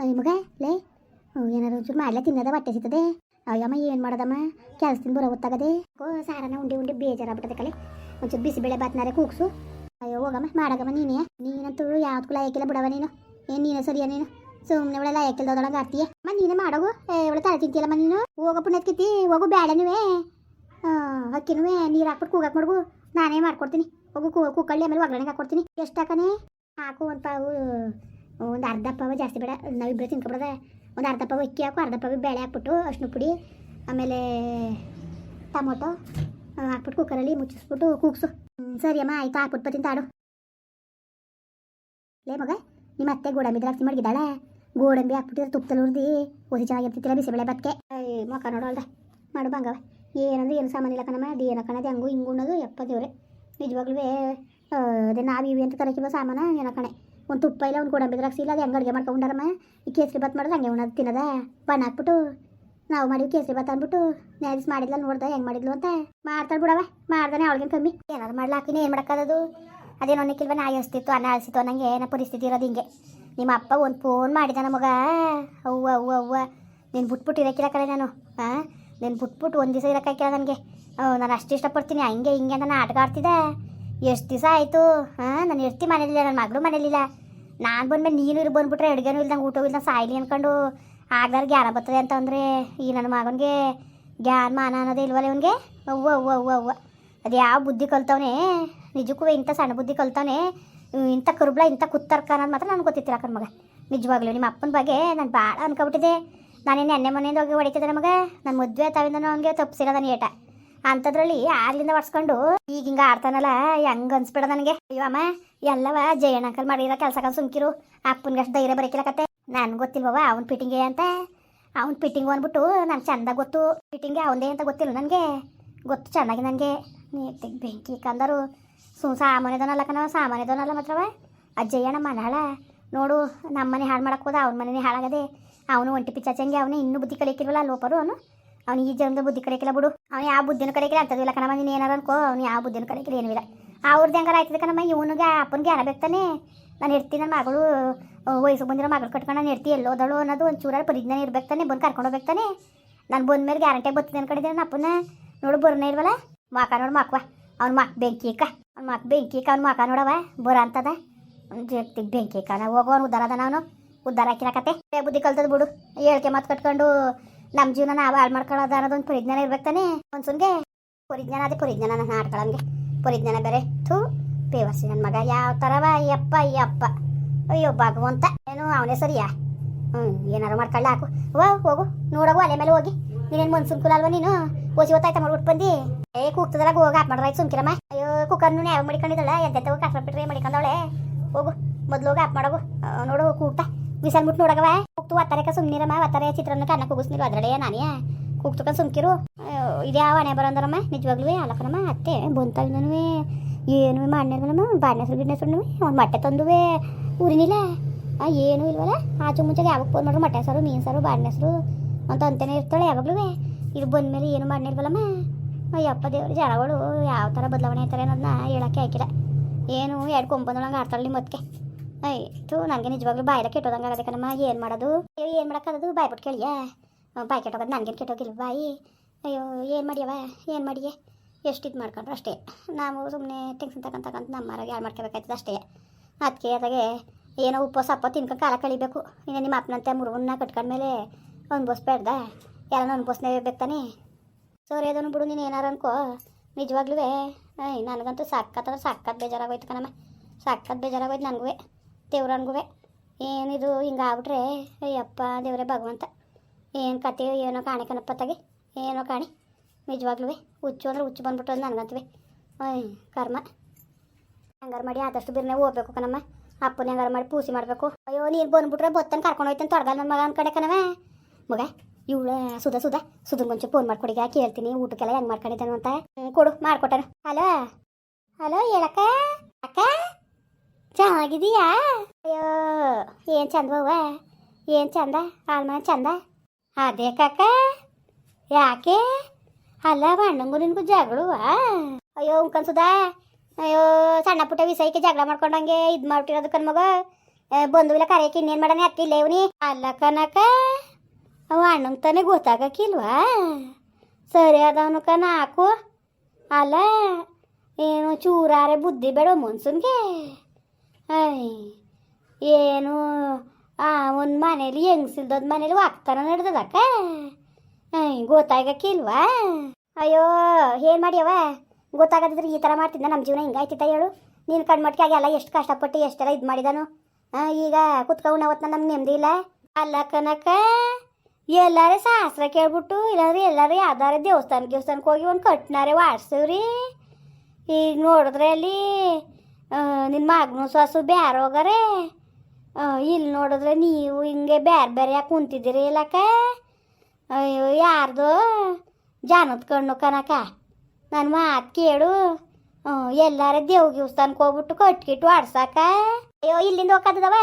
ಅಯ್ಯ ಮಗ, ಲೇ. ಏನಾರು ಒಂಚೂರು ಮಾಡ್ಲೇ, ತಿನ್ನದ, ಬಟ್ಟೆ ಸಿಗ್ತದೆ? ಅಯ್ಯಮ್ಮ ಏನು ಮಾಡೋದಮ್ಮ? ಕೆಲಸದಿಂದ ಬರೋ ಗೊತ್ತಾಗದೆ ಓ, ಸಾರನ ಉಂಡಿ ಉಂಡಿ ಬೇಜಾರಾಗ್ಬಿಟ್ಟದೆ ಕಲೆ ಒಂಚೂರು ಬಿಸಿಬೇಳೆ ಬಾತ್ನಾರೆ ಕೂಗ್ಸು. ಅಯ್ಯೋ, ಹೋಗಮ್ಮ, ಮಾಡಗಮ್ಮ ನೀನೇ. ನೀನಂತೂ ಯಾವ್ದು ಲಾಯಕಿಲ್ಲ ಯಾಕಿಲ್ಲ ಬಿಡವ ನೀನು. ಏನು ನೀನೇ, ಸರಿಯ ನೀನು? ಸುಮ್ಮನೆ ಇವಳೆಲ್ಲ ಯಾಕಿಲ್ದೊಳಗೆ ಆಡ್ತೀಯ? ಅಮ್ಮ, ನೀನೇ ಮಾಡೋಗು? ಇವಳು ತಲೆ ತಿಂತೀಯಲ್ಲಮ್ಮ ನೀನು? ಹೋಗೋ ಪುಣ್ಯದ ಕಿತ್ತಿ ಹೋಗು ಬೇಡ ನೀವೇ ಅಕ್ಕಿನೂ ನೀರು ಹಾಕ್ಬಿಟ್ಟು ಕೂಗಕ್ಕೆ ಮಾಡ್ಬು ನಾನೇ ಮಾಡ್ಕೊಡ್ತೀನಿ. ಹೋಗು, ಕೂ, ಕೂಕಳ್ಳಿ ಆಮೇಲೆ ಒಗ್ಗರಣೆಗೆ ಹಾಕ್ಕೊಡ್ತೀನಿ ಎಷ್ಟು ಹಾಕನೇ ಹಾಕು, ಒಂದು ಪಾವು. ಒಂದು ಅರ್ಧ ಪಾವ ಜಾಸ್ತಿ ಬೇಡ ನಾವಿಬ್ಬರೇ ತಿನ್ಕೊಬಿಡದ ಒಂದು ಅರ್ಧ ಪಾವ ಅಕ್ಕಿ ಹಾಕು, ಅರ್ಧ ಪಾವು ಬೇಳೆ ಹಾಕ್ಬಿಟ್ಟು ಅರ್ಶಿನ ಪುಡಿ, ಆಮೇಲೆ ಟೊಮೊಟೊ ಹಾಕ್ಬಿಟ್ಟು ಕುಕ್ಕರಲ್ಲಿ ಮುಚ್ಚಿಸ್ಬಿಟ್ಟು ಕೂಗ್ಸು. ಸರಿ ಅಮ್ಮ, ಆಯ್ತು, ಹಾಕ್ಬಿಟ್ಟು ಬರ್ತೀನಿ, ತಾಡು. ಲೇ ಮಗ ನಿಮ್ಮ ಅತ್ತೆ ಗೋಡಂಬಿ ದ್ರಾಕ್ಷಿ ಮಡಗಿದ್ದಾಳೆ. ಗೋಡಂಬಿ ಹಾಕ್ಬಿಟ್ಟಿದ್ರೆ ತುಪ್ಪದಲ್ಲಿ ಹುರಿದು ಒಸಿ ಚೆನ್ನಾಗಿರ್ತಿತ್ತಿಲ್ಲ ಬಿಸಿಬೇಳೆ ಬತ್ಕೆ ಮೊಕ ನೋಡೋಲ್ದ ಮಾಡು ಬಂಗವ. ಏನಂದ್ರೆ ಏನು ಸಾಮಾನಿಲ್ಲ ಕಣಮ್ಮ, ಅದು ಏನೋ ಕಣದು, ಹಂಗು ಹಿಂಗು ಅನ್ನೋದು ಎಪ್ಪ ದೇವ್ರೆ. ನಿಜವಾಗ್ಲೂ ಅದೇ ನಾವು ಇವಿ ಅಂತ ತರಕಿಲ್ವ ಸಾಮಾನ, ಏನೋ ಒಂದು ತುಪ್ಪ ಇಲ್ಲ, ಒಂದು ಗೋಡಂಬಿ ದ್ರಾಕ್ಷಿ ಇಲ್ಲ ಅದು ಹೆಂಗೆ ಅಡುಗೆ ಈ ಕೇಸರಿ ಬಾತ್ ಮಾಡಿದ್ರೆ ಹಂಗೆ ಉಣ್ಣೋದು ತಿನ್ನದ. ಬಣ್ಣ ಹಾಕ್ಬಿಟ್ಟು ನಾವು ಮಾಡಿವಿ ಕೇಸರಿ ಬಾತ್ ಅಂದ್ಬಿಟ್ಟು ನ್ಯಾದಿಸ್ ಮಾಡಿದ್ಲ, ನೋಡ್ದೆ ಹೆಂಗೆ ಮಾಡಿದ್ಲು ಅಂತ ಮಾಡ್ತಾಳೆ ಬಿಡವ ಮಾಡ್ದಾನೆ ಅವಳಿಗೆ ಕಮ್ಮಿ. ಏನಾದ್ರು ಮಾಡ್ಲಾಕಿನ ಏನು ಮಾಡೋಕ್ಕಾಗದು? ಅದೇನೋ ಅನ್ನಕ್ಕಿಲ್ವ ನಾಯಿ ಹಸ್ತಿತ್ತು ಅನ್ನ ಹಸಿತ್ತು ಅನ್ನಂಗೆ ಏನೋ ಪರಿಸ್ಥಿತಿ ಇರೋದು ಹಿಂಗೆ. ನಿಮ್ಮ ಅಪ್ಪ ಒಂದು ಫೋನ್ ಮಾಡಿದ ನಮಗ ಅವ್ವ ಅವ್ವ ಅವ್ವ. ನೀನು ಬಿಟ್ಬಿಟ್ಟು ಇರೋಕ್ಕಿಲ್ಲ ಕಡೆ ನಾನು. ಹಾಂ ನೀನು ಬಿಟ್ಬಿಟ್ಟು ಒಂದು ದಿವಸ ಇರೋಕ್ಕಾಗಿಲ್ಲ ನನಗೆ. ನಾನು ಅಷ್ಟು ಇಷ್ಟಪಡ್ತೀನಿ, ಹಂಗೆ ಹಿಂಗೆ ಅಂತ ನಾನು ಆಟ ಆಡ್ತಿದ್ದೆ. ಎಷ್ಟು ದಿವಸ ಆಯಿತು? ಹಾಂ, ನಾನು ಇರ್ತಿ ಮನೇಲಿಲ್ಲ ನನ್ನ ಮಗಳು ಮನೇಲಿಲ್ಲ. ನಾನು ಬಂದ್ಮೇಲೆ ನೀನು ಇರು ಬಂದ್ಬಿಟ್ರೆ ಅಡುಗೆನೂ ಇಲ್ದಂಗೆ ಊಟ ಇಲ್ದಂಗೆ ಸಾಯ್ಲಿ ಅಂದ್ಕೊಂಡು ಆಗ್ದಾರ ಜ್ಞಾನ ಬರ್ತದೆ ಅಂತಂದರೆ ಈ ನನ್ನ ಮಗನಿಗೆ ಜ್ಞಾನ, ಮಾನ ಅನ್ನೋದೇ ಇಲ್ವಲ್ಲ ಇವನಿಗೆ? ಅವ್ವ ಅವ್ವ ಅವ್ವ ಅವ್ವ. ಅದು ಯಾವ ಬುದ್ಧಿ ಕಲ್ತವನೆ? ನಿಜಕ್ಕೂ ಇಂಥ ಸಣ್ಣ ಬುದ್ಧಿ ಕಲ್ತವನೆ? ಇಂಥ ಕರುಬ್ಳ, ಇಂಥ ಕುತ್ತರ್ಕ ಅನ್ನೋದು ಮಾತ್ರ ನನಗೆ ಗೊತ್ತಿತ್ತಿಲ್ಲ ಕಣ್ ಮಗ. ನಿಜವಾಗ್ಲೂ ನಿಮ್ಮ ಅಪ್ಪನ ಬಗ್ಗೆ ನಾನು ಭಾಳ ಅನ್ಕೊಬಿಟ್ಟಿದ್ದೆ. ನಾನೇನು ಎಣ್ಣೆ ಮನೆಯಿಂದ ಹೋಗಿ ಹೊಡಿತಿದ್ದೆ ನಮಗೆ ನನ್ನ ಮದುವೆ ತಾವಿಂದ ಅವನಿಗೆ ತಪ್ಪಿಸಿಲ್ಲ ನಾನು ಏಟ. ಅಂಥದ್ರಲ್ಲಿ ಆಗ್ಲಿಂದ ಒಡ್ಸ್ಕೊಂಡು? ಈಗ ಹಿಂಗ ಆಡ್ತಾನಲ್ಲ, ಹೆಂಗ್ ಅನ್ಸ್ಬಿಡ ನನಗೆ? ಅಯ್ಯೋ ಅಮ್ಮ, ಎಲ್ಲವ ಜಯಣ್ಣ ಅಂಕಲ್ ಮಾಡಿರೋ ಕೆಲಸ ಸುಮ್ಕಿರು. ಅಪ್ಪನ್ಗಷ್ಟು ಧೈರ್ಯ ಬರಕಿಲ್ಲ ಕತೆ ನನ್ಗೆ ಗೊತ್ತಿಲ್ವವ ಅವ್ನ ಫಿಟ್ಟಿಂಗೇ ಅಂತ? ಅವ್ನ ಫಿಟ್ಟಿಂಗು ಅಂದ್ಬಿಟ್ಟು ನನ್ ಚಂದ ಗೊತ್ತು. ಫಿಟಿಂಗ್ ಅವನದೇ ಅಂತ ಗೊತ್ತಿಲ್ಲ ನನಗೆ? ಗೊತ್ತು ಚೆನ್ನಾಗಿ ನನಗೆ. ನೀ ಬೆಂಕಿ ಕಂದರು. ಸು ಸಾಮಾನ್ಯದನಲ್ಲ ಕಣವ ಸಾಮಾನ್ಯದನಲ್ಲ ಮಾತ್ರವ. ಅಜ್ಜಯ್ಯಣ್ಣ ಮನೆ ಹಾಳ ನೋಡು ನಮ್ಮ ಮನೆ ಹಾಳು ಮಾಡಕ್ಕೆ ಹೋದ ಅವ್ನ ಮನೆ ಹಾಳಾಗದೆ. ಅವನು ಒಂಟಿ ಪಿಚ್ಚಾಚಂಗೆ ಅವನೇ ಇನ್ನೂ ಬುದ್ಧಿ ಕಲಿಯಕ್ಕಿಲ್ವಲ್ಲ ಲೋಪರು ಅವನು? ಅವ್ನು ಈ ಜನ್ಮದ ಬುದ್ಧಿ ಕಡೆಕಿಲ್ಲ ಬಿಡು. ಅವ್ನು ಯಾವ ಬುದ್ಧಿನ ಕಡೆಕಿಲ್ಲ ಅಂತದಿಲ್ಲ ಕಣಮ್ಮ, ನೀನು ಏನಾರ ಅನ್ಕೋ, ಅವ್ನು ಯಾವ ಬುದ್ಧಿನ ಕಡೆಕಿಲ್ಲ ಏನೂ ಇಲ್ಲ ಅವ್ರದ್ದು ಹೆಂಗಾರ ಆಯ್ತದೆ ಕಣಮ್ಮ, ಇವನಿಗೆ ಅಪ್ಪನಿಗೆ ಯಾರ ಬೇಕಾನೆ ನಾನು ಇರ್ತೀನಿ ನನ್ನ ಮಗಳು ವಯಸ್ಸು ಬಂದಿರೋ ಮಗಳು ಕಟ್ಕೊಂಡು ನಾನು ಇರ್ತಿ ಎಲ್ಲೋದಳು ಅನ್ನೋದು ಒಂದು ಚೂರ ಪರಿಜ್ಞಾನ ಇರ್ಬೇಕು ತಾನೆ ಬಂದು ಕರ್ಕೊಂಡು ಹೋಗ್ಬೇಕು ತಾನೆ ನಾನು ಬಂದ ಮೇಲೆ ಗ್ಯಾರಂಟಿಯಾಗಿ ಬರ್ತೀನಿ ಅನ್ಕೊಂಡಿದ್ದೆ ನನ್ನ ಅಪ್ಪನ ನೋಡು ಬರ್ನೇ ಇಲ್ವಲ್ಲ? ಮಾಕ ನೋಡು, ಮಾಕ್ವ. ಅವ್ನು ಮಾಕ್ ಬೆಂಕಿ ಇಕ್ಕ ಅವ್ನು ಮಾಕ್ ಬೆಂಕಿ ಇಕ್ಕ ಅವ್ನು ಮಾಕ ನೋಡವ ಬರ ಅಂತದ. ಜೊತೆ ಬೆಂಕಿ ಇಕ್ಕ ನಾವು ಹೋಗೋ ಉದ್ದಾರ ಅದ ನಾನು ಉದ್ದಾರ ಹಾಕಿರಕತ್ತೆ. ಬುದ್ಧಿ ಕಲ್ತದ ಬಿಡು. ಹೇಳ್ಕೆ ಮತ್ತೆ ಕಟ್ಕೊಂಡು ನಮ್ಮ ಜೀವನ ನಾವು ಹಾಳು ಮಾಡ್ಕೊಳ್ಳೋದು ಅನ್ನೋದೊಂದು ಪರಿಜ್ಞಾನ ಇರ್ಬೇಕು ತಾನೆ? ಒಂದ್ಸುನ್ಗೆ ಪರಿಜ್ಞಾನ ಅದೇ ಪರಿಜ್ಞಾನ ನಾನು ಆಡ್ಕೊಳ್ಳಂಗೆ ಪರಿಜ್ಞಾನ ಬೇರೆ. ಥೂ, ಪೇವರ್ಸಿ ನನ್ನ ಮಗ. ಯಾವ ಥರವ ಯಪ್ಪ ಯಪ್ಪ ಅಯ್ಯೋ, ಭಗವಂತ. ಏನು, ಅವನೇ ಸರಿಯಾ? ಹ್ಞೂ ಏನಾರು ಮಾಡ್ಕೊಳ್ಳ ಹಾಕು. ಹೋಗು. ನೋಡಗು, ಅಲೆ ಮೇಲೆ ಹೋಗಿ. ನೀನೇನು ಮನ್ಸೂನ್ ಕುಲ ಅಲ್ವಾ ನೀನು? ಓಸಿ ಗೊತ್ತಾಯ್ತಾ ಮಾಡ್ಬಿಟ್ಟು ಬಂದಿ? ಏ, ಕೂಗ್ತದಲ್ಲ, ಹೋಗಿ, ಆಪ್ ಮಾಡ್ರಾಯ್ತು ಸುಮ್ಕಿರಮ್ಮ. ಅಯ್ಯೋ ಕುಕ್ಕರ್ನು ಯಾವ ಮಡಿಕೊಂಡಿದ್ದಲ್ಲ ಎಂತೆಂತವು ಕಷ್ಟ ಬಿಟ್ರೆ ಮಡಿಕೊಂಡವಳೆ. ಹೋಗು, ಮೊದ್ಲು ಹೋಗಿ, ಆಪ್ ಮಾಡಗು. ನೋಡು ಕೂಗ್ತಾ. ಬಿಸಲ್ ಮುಟ್ಟು ನೋಡಗವ? ಕೂಗ್ತು ಒತ್ತರೆಕ ಸುಮ್ನಿರಮ್ಮ ಒತ್ತಾರೆ ಚಿತ್ರನ ಕಣ್ಣ ಕೂಗಿಸ್ನಿರು ಅದ್ರಡೆ ನಾನೇ. ಕೂಗ್ತಕೊಂಡ್ ಸುಮ್ಕಿರು. ಇದ್ಯಾವ ಹಣೆ ಬರೋಂದ್ರಮ್ಮ ನಿಜವಾಗ್ಲೂ ಅಲ್ಲಕ್ಕನಮ್ಮ ಅತ್ತೆ ಬಂತಾವಿನೂ ಏನು ಮಾಡ್ನೇನಮ್ಮ ಬಾಡ್ನೆ ಹೆಸರು ಗಿಡ್ನೆ ಹೆಸರು ಅವ್ನು ಮೊಟ್ಟೆ ತಂದುವೆ. ಊರಿನಿಲ್ಲ? ಏನು ಇಲ್ವಲ್ಲ? ಆಚು ಮುಂಚೆಗೆ ಯಾವಾಗ ಫೋನ್ ಮಾಡ್ರು ಮೊಟ್ಟೆ ಸಾರು, ಮೀನು ಸಾರು ಬಾಡ್ನೆ ಹೆಸರು ಅಂತ ಅಂತಾನೆ ಇರ್ತಾಳೆ ಯಾವಾಗಲೂ ಇದು ಬಂದ್ಮೇಲೆ ಏನು ಮಾಡ್ನಿಲ್ವಲ್ಲಮ್ಮ ಅಯ್ಯಪ್ಪ ದೇವ್ರ ಜನಗಳು ಯಾವ ಥರ ಬದಲಾವಣೆ ಆಯ್ತಾರೆ ಅನ್ನೋದನ್ನ ಹೇಳೋಕ್ಕೆ ಹಾಕಿಲ್ಲ. ಏನು, ಎರಡು ಕೊಂಬಂದೊಳಗೆ ಆಡ್ತಾಳೆ ನಿಮ್ಮ ಅದಕ್ಕೆ ಆಯ್ತು ನನಗೆ ನಿಜವಾಗ್ಲೂ ಬಾಯಿಲ್ಲ ಕೆಟ್ಟೋದಂಗೆ ಆಗದೆ ಕಣಮ್ಮ. ಏನು ಮಾಡೋದು? ಅಯ್ಯೋ, ಏನು ಮಾಡೋಕ್ಕಾಗದು? ಬಾಯ್ ಬಿಟ್ಟು ಕೇಳಿಯಾ? ಬಾಯಿ ಕೆಟ್ಟೋಗೋದು ನನಗೇನು ಕೆಟ್ಟೋಗಿಲ್ಲ ಬಾಯಿ. ಅಯ್ಯೋ, ಏನು ಮಾಡ್ಯವ? ಏನು ಮಾಡಿಯೇ? ಎಷ್ಟು ಇದು ಮಾಡ್ಕೊಂಡ್ರು ಅಷ್ಟೇ. ನಾವು ಸುಮ್ಮನೆ ಟೆನ್ಷನ್ ತಗೊಂತ ನಮ್ಮ ಮರಗೆ ಯಾರು ಮಾಡ್ಕೋಬೇಕಾಯ್ತದೆ ಅಷ್ಟೇ. ಅದಕ್ಕೆ ಅದಾಗೆ ಏನೋ ಉಪ್ಪು, ಸಪ್ಪ ತಿನ್ಕೊಂಡು ಕಾಲ ಕಳಿಬೇಕು. ಇನ್ನು ನಿಮ್ಮ ಅಪ್ಪನಂತೆ ಮುರುಗನ್ನ ಕಟ್ಕೊಂಡ್ಮೇಲೆ ಅನ್ಭವಿಸ್ಬೇಡ್ದ ಒಂದು ಬಸ್ನೇ ಬೇಕಾನೆ ಸರಿ, ಅದನ್ನು ಬಿಡು, ನೀನು ಏನಾರು ಅನ್ಕೋ. ನಿಜವಾಗ್ಲೂ ನನಗಂತೂ ಸಾಕತ್ತಂದ್ರೆ ಸಾಕತ್ ಬೇಜಾರಾಗೋಯ್ತು ಕಣಮ್ಮ. ಸಾಕತ್ ಬೇಜಾರಾಗೋಯ್ತು ನನಗೂ ದೇವ್ರನ್ಗೂ ಏನಿದು ಹಿಂಗೆ ಆಗ್ಬಿಟ್ರೆ, ಅಯ್ಯಪ್ಪ ದೇವ್ರೆ ಭಗವಂತ. ಏನು ಕತೆ, ಏನೋ ಕಾಣೆ ಕಣಪ್ಪತ್ತಾಗೆ ಏನೋ ಕಾಣಿ. ನಿಜವಾಗ್ಲೂ ಹುಚ್ಚು ಅಂದ್ರೆ ಹುಚ್ಚು ಬಂದ್ಬಿಟ್ಟು ನನಗಂತವೆ. ಅಯ್ಯ ಕರ್ಮ. ಹಂಗಾರ ಮಾಡಿ ಆದಷ್ಟು ಬಿರ್ನೆ ಹೋಗ್ಬೇಕು ಕಣಮ್ಮ. ಅಪ್ಪನ ಹಂಗಾರ ಮಾಡಿ ಪೂಸಿ ಮಾಡಬೇಕು. ಅಯ್ಯೋ, ನೀನು ಬಂದ್ಬಿಟ್ರೆ ಬತ್ತನ್ ಕರ್ಕೊಂಡು ಹೋಯ್ತಾನೆ ತೊಡಗಲ್ಲ ನನ್ನ ಮಗ ಅನ್ಕಡೆ ಕಣವ ಮಗ, ಇವಳ ಸುಧಾ ಸುಧಾ ಮುಂಚೆ ಫೋನ್ ಮಾಡ್ಕೊಡಿಗ, ಕೇಳ್ತೀನಿ ಊಟಕ್ಕೆಲ್ಲ ಹೆಂಗೆ ಮಾಡ್ಕೊಂಡಿದ್ದಾನು ಅಂತ. ಕೊಡು, ಮಾಡ್ಕೊಟ್ಟನು. ಹಲೋ ಹಲೋ ಹೇಳಕ್ಕ. ಅಕ್ಕ? ಚೆನ್ನಾಗಿದೀಯಾ ಅಯ್ಯೋ, ಏನು ಚಂದವ ಏನು ಚಂದ? ಆಳ್ಮನೆ ಚಂದ? ಅದೇ ಕಾಕ. ಯಾಕೆ? ಅಲ್ಲ ಬಣ್ಣಂಗು ನಿನ್ಗೂ ಜಗಳವ? ಅಯ್ಯೋ ಉಂಕನ್ಸುದ ಅಯ್ಯೋ, ಸಣ್ಣ ಪುಟ್ಟ ವಿಷಯಕ್ಕೆ ಜಗಳ ಮಾಡ್ಕೊಂಡಂಗೆ ಇದು ಮಾಡ್ಬಿಟ್ಟಿರೋದು ಕಣ್ಮಗ ಬಂಧುವಿಲ್ಲ ಕರೆಯಕ್ಕೆ ಇನ್ನೇನು ಮಾಡನೆ ಹತ್ತಿಲ್ಲ ಇವನಿ? ಅಲ್ಲ ಕನಕ ಅವ ಅಣ್ಣಂಗೆ ತಾನೇ ಗೊತ್ತಾಗಕ್ಕಿಲ್ವಾ ಸರಿ ಅದವನು ಕ ಹಾಕು. ಅಲ್ಲ, ಏನು ಚೂರಾರೆ ಬುದ್ಧಿ ಬೇಡ ಮನ್ಸನ್ಗೆ? ಏನು? ಆ, ಒಂದು ಮನೇಲಿ ಹೆಂಗ್ಸಿಲ್ದದ ಮನೇಲಿ ವಾಗ್ತಾನ ನಡೆದದಕ್ಕ? ಗೊತ್ತಾಗಕ್ಕಿಲ್ವಾ? ಅಯ್ಯೋ, ಏನು ಮಾಡ್ಯವ? ಗೊತ್ತಾಗದಿದ್ರೆ ಈ ಥರ ಮಾಡ್ತಿದ್ದ ನಮ್ಮ ಜೀವನ ಹಿಂಗಾಯ್ತಿತ್ತ ಹೇಳು? ನೀನು ಕಣ್ಮಟ್ಕೆ ಆಗೆಲ್ಲ ಎಷ್ಟು ಕಷ್ಟಪಟ್ಟು ಎಷ್ಟೆಲ್ಲ ಇದು ಮಾಡಿದಾನು? ಈಗ ಕುತ್ಕೊಂಡು ಅವತ್ತ ನಮ್ಗೆ ನೆಮ್ಮದಿ ಇಲ್ಲ? ಅಲ್ಲ ಕನಕ, ಎಲ್ಲಾರೇ ಶಾಸ್ತ್ರ ಕೇಳ್ಬಿಟ್ಟು, ಇಲ್ಲಾಂದ್ರೆ ಎಲ್ಲರೂ ಯಾವ್ದಾರ ದೇವಸ್ಥಾನ ದೇವಸ್ಥಾನಕ್ಕೆ ಹೋಗಿ ಒಂದು ಕಟ್ನಾರೆ ವಾಡ್ಸವ್ರಿ ಈಗ ನೋಡಿದ್ರೆ ಅಲ್ಲಿ ನಿನ್ನ ಮಗನು ಸಾಸು ಬ್ಯಾರ ಹೋಗಾರೆ? ಇಲ್ಲಿ ನೋಡಿದ್ರೆ ನೀವು ಹಿಂಗೆ ಬೇರೆ ಬೇರೆ ಯಾಕೆ ಕುಂತಿದ್ದೀರಿ ಇಲ್ಲಕ್ಕ? ಅಯ್ಯೋ, ಯಾರ್ದು? ಜಾನದ ಕಣ್ಣು ಕನಕ ನನ್ನ ಮಾತು ಕೇಳು. ಎಲ್ಲಾರ ದೇವ್ ದೇವಸ್ಥಾನಕ್ಕೆ ಹೋಗ್ಬಿಟ್ಟು ಕಟ್ಕಿಟ್ಟು ಆಡ್ಸಾಕ? ಅಯ್ಯೋ, ಇಲ್ಲಿಂದ ಹೋಗ್ತದವ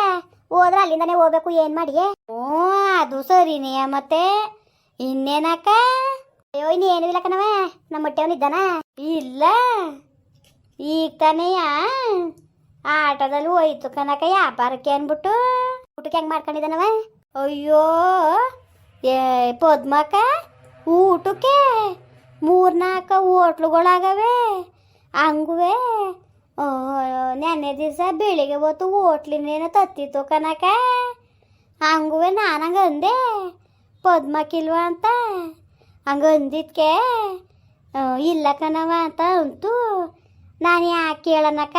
ಹೋದ್ರೆ ಅಲ್ಲಿಂದನೇ ಹೋಗ್ಬೇಕು. ಏನು ಮಾಡಿ ಹ್ಞೂ, ಅದು ಸರಿನೇ ಮತ್ತೆ. ಇನ್ನೇನಕ್ಕ? ಅಯ್ಯೋ, ಇನ್ನೇನು ಇಲ್ಲ ನಮ್ಮ ನಮ್ಮ ಹೊಟ್ಟೆವನಿದ್ದಾನ ಇಲ್ಲ. ಈಗ ತಾನೇಯ ಆಟದಲ್ಲಿ ಹೋಯ್ತು ಕನಕ ವ್ಯಾಪಾರಕ್ಕೆ ಅಂದ್ಬಿಟ್ಟು ಊಟಕ್ಕೆ ಹೆಂಗೆ ಮಾಡ್ಕೊಂಡಿದ್ದಾನವ? ಅಯ್ಯೋ, ಏ, ಪದ್ಮಕ್ಕ, ಊಟಕ್ಕೆ ಮೂರ್ನಾಲ್ಕು ಹೋಟ್ಲುಗಳಾಗವೆ. ಹಂಗುವೆ ನೆನ್ನೆ ದಿವಸ ಬೆಳಿಗ್ಗೆ ಹೊತ್ತು ಹೋಟ್ಲಿನೇನೋ ತತ್ತಿತ್ತು ಕನಕ. ಹಂಗುವೆ, ನಾನು ಅಂದೆ, ಪದ್ಮಕ್ಕಿಲ್ವ ಅಂತ. ಹಂಗೆ ಅಂದಿದ್ಕೆ ಇಲ್ಲ ಕಣವ ಅಂತ ಅಂತು ನಾನು ಯಾಕೆ ಕೇಳನಕ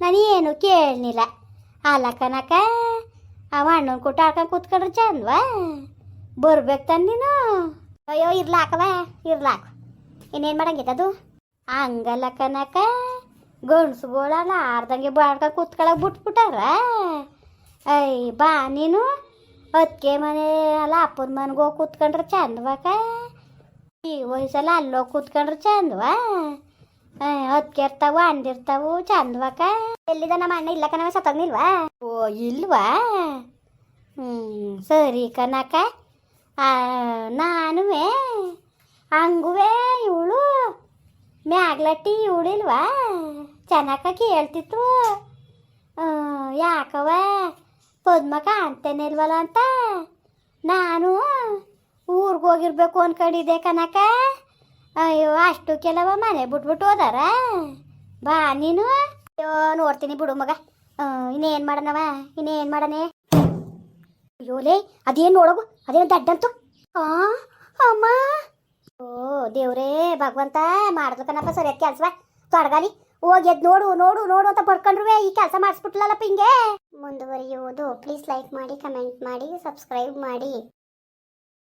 ನಾನು ಏನು ಕೇಳಲಿಲ್ಲ ಅಲ್ಲ ಕನಕ ಅವ ಅಣ್ಣನ ಕೊಟ್ಟು ಆಡ್ಕೊಂಡು ಕೂತ್ಕೊಂಡ್ರೆ ಚಂದ್ವಾ? ಬರ್ಬೇಕು ತಾನೆ ನೀನು. ಅಯ್ಯೋ, ಇರ್ಲಾಕವ, ಇರ್ಲಾಕ. ಇನ್ನೇನು ಮಾಡಂಗಿತ್ತದು ಹಂಗಲ್ಲ ಕನಕ ಗಂಡ್ಸುಗಳಲ್ಲ ಆರ್ದಂಗೆ ಬಾಡ್ಕೊಂಡು ಕೂತ್ಕೊಳಕ್ ಬಿಟ್ಬಿಟ್ಟಾರ. ಅಯ್ಯ ಬಾ ನೀನು. ಅದಕ್ಕೆ ಮನೆ, ಅಲ್ಲ ಅಪ್ಪನ ಮನೆಗೆ ಹೋಗಿ ಕೂತ್ಕೊಂಡ್ರೆ ಚಂದವಾಕ ಈ ವಯಸ್ಸಲ್ಲ ಅಲ್ಲೋಗಿ ಕೂತ್ಕೊಂಡ್ರೆ ಚಂದವಾ? ಅದಕ್ಕೆ ಇರ್ತಾವು ಅಂದಿರ್ತಾವು ಚಂದವಾಕ ಎಲ್ಲಿದ ನಮ್ಮ ಅಣ್ಣ? ಇಲ್ಲ ಕಣವ ಸತ್ತೋಗ್ನಿಲ್ವಾ? ಓ, ಇಲ್ವಾ? ಹ್ಞೂ ಸರಿ ಕನಕ ನಾನುವೇ, ಹಂಗುವೆ, ಇವಳು ಮ್ಯಾಗ್ಲಟ್ಟಿ ಇವಳಿಲ್ವಾ? ಚೆನ್ನಾಕ ಕೇಳ್ತಿತ್ತು. ಯಾಕವ ಪದ್ಮಕ ಅಂತೇನಿಲ್ವಲ್ಲ ಅಂತ. ನಾನು ಊರಿಗೆ ಹೋಗಿರ್ಬೇಕು ಅನ್ಕೊಂಡಿದ್ದೆ ಕನಕ ಅಯ್ಯೋ, ಅಷ್ಟು ಕೆಲವ ಮನೆ ಬಿಟ್ಬಿಟ್ಟು ಹೋದಾರ? ಬಾ ನೀನು. ಅಯ್ಯೋ, ನೋಡ್ತೀನಿ ಬಿಡು ಮಗ. ಇನ್ನೇನು ಮಾಡನವ ಇನ್ನೇನ್ ಮಾಡನೆ ಅಯ್ಯೋಲೇ ಅದೇನು ನೋಡೋಗು? ಅದೇನು ದಡ್ಡಂತು? ಆ, ಅಮ್ಮ. ಓ, ದೇವ್ರೇ, ಭಗವಂತ ಮಾಡ್ಬೇಕನಪ್ಪ ಸರಿಯಾದ ಕೆಲಸವ ತೊಡಗಾಲಿ. ಹೋಗಿ ಎದ್ದು ನೋಡು ನೋಡು ನೋಡು ಅಂತ ಪಡ್ಕೊಂಡ್ರುವೆ. ಈ ಕೆಲಸ ಮಾಡಿಸ್ಬಿಟ್ಲಲ್ಲಪ್ಪ ಹಿಂಗೆ. ಮುಂದುವರಿಯುವುದು. ಪ್ಲೀಸ್ ಲೈಕ್ ಮಾಡಿ ಕಮೆಂಟ್ ಮಾಡಿ ಸಬ್ಸ್ಕ್ರೈಬ್ ಮಾಡಿ.